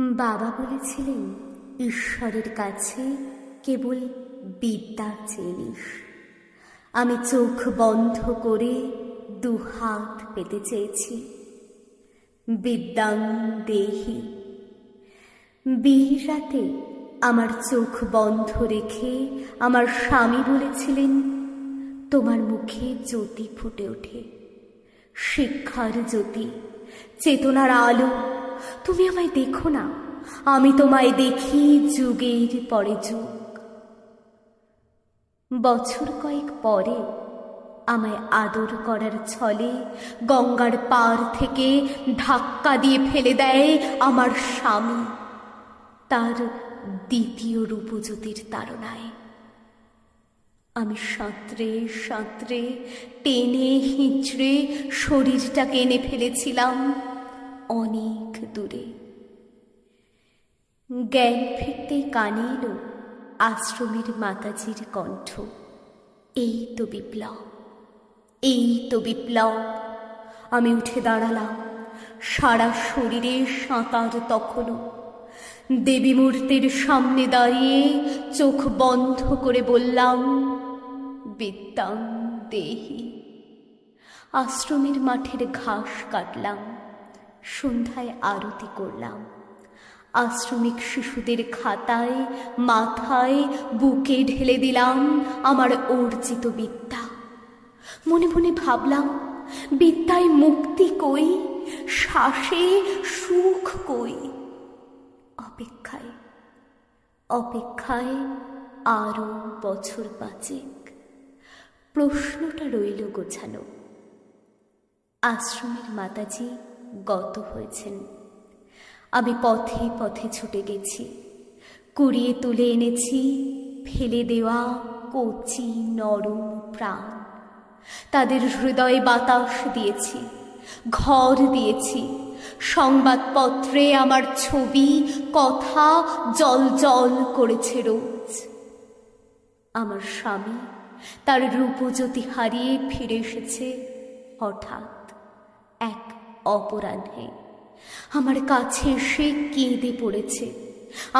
বাবা বলেছিলেন, ঈশ্বরের কাছে কেবল বিদ্যা চেনিস আমি চোখ বন্ধ করে দু হাত পেতে চেয়েছি। বিদ্যাং দেহি। বিয়ের রাতে আমার চোখ বন্ধ রেখে আমার স্বামী বলেছিলেন, তোমার মুখে জ্যোতি ফুটে ওঠে, শিক্ষার জ্যোতি, চেতনার আলো তুমি আমায় দেখো না। আমি তোমায় দেখি যুগের পরে যুগ। বছর কয়েক পরে আমায় আদর করার ছলে গঙ্গার পার থেকে ধাক্কা দিয়ে ফেলে দেয় আমার স্বামী তার দ্বিতীয় রূপজ্যোতির তাড়নায় আমি সাঁতরে সাঁতরে টেনে হিঁচড়ে শরীরটাকে এনে ফেলেছিলাম। অনেক দূরে। জ্ঞান ফিরতেই কানে এলো আশ্রমের মাতাজির কণ্ঠ। এই তো বিপ্লব, এই তো বিপ্লব। আমি উঠে দাঁড়ালাম, সারা শরীরে সাঁতার তখনও দেবী মূর্তির সামনে দাঁড়িয়ে চোখ বন্ধ করে বললাম বিদ্যাং দেহি। আশ্রমের মাঠের ঘাস কাটলাম। সন্ধ্যায় আরতি করলাম। আশ্রমিক শিশুদের খাতায়, মাথায় বুকে ঢেলে দিলাম আমার অর্জিত বিদ্যা। মনে মনে ভাবলাম, বিদ্যায় মুক্তি কই, শ্বাসে সুখ কই? অপেক্ষায় অপেক্ষায় আরও বছর পাঁচেক। প্রশ্নটা রইল গোছানো। আশ্রমের মাতাজি গত হয়েছেন। আমি পথে পথে ছুটে গেছি। কুড়িয়ে তুলে এনেছি, ফেলে দেওয়া কচি নরম প্রাণ। তাদের হৃদয়ে বাতাস দিয়েছি, ঘর দিয়েছি। সংবাদপত্রে আমার ছবি, কথা জল জল করেছে রোজ। আমার স্বামী তার রূপজ্যোতি হারিয়ে ফিরে এসেছে হঠাৎ এক অপরাহ্নে আমার কাছে এসে কেঁদে পড়েছে।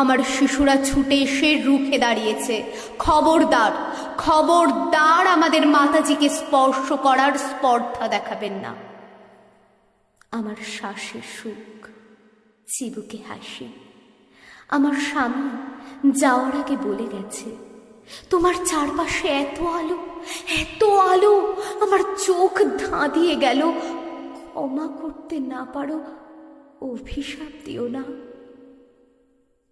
আমার শিশুরা ছুটে এসে রুখে দাঁড়িয়েছে। খবরদার খবরদার আমাদের মাতাজিকে স্পর্শ করার স্পর্ধা দেখাবেন না। আমার শ্বাসের সুখ, চিবুকে হাসি। আমার স্বামী যাওয়ার আগে বলে গেছে, তোমার চারপাশে এত আলো এত আলো, আমার চোখ ধাঁধিয়ে গেল ক্ষমা করতে না পারো, অভিশাপ দিও না।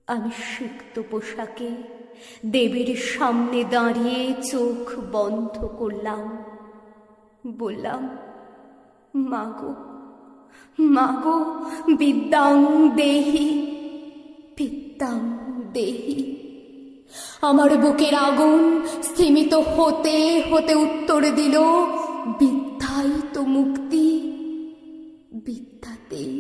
আমি সিক্ত পোশাকে দেবীর সামনে দাঁড়িয়ে চোখ বন্ধ করলাম। বললাম, মাগো মাগো, বিদ্যাং দেহি বিদ্যাং দেহি। আমার বুকের আগুন স্থিমিত হতে হতে উত্তর দিল, বিদ্যাই তো মুক্তি। বিদ্যাতেই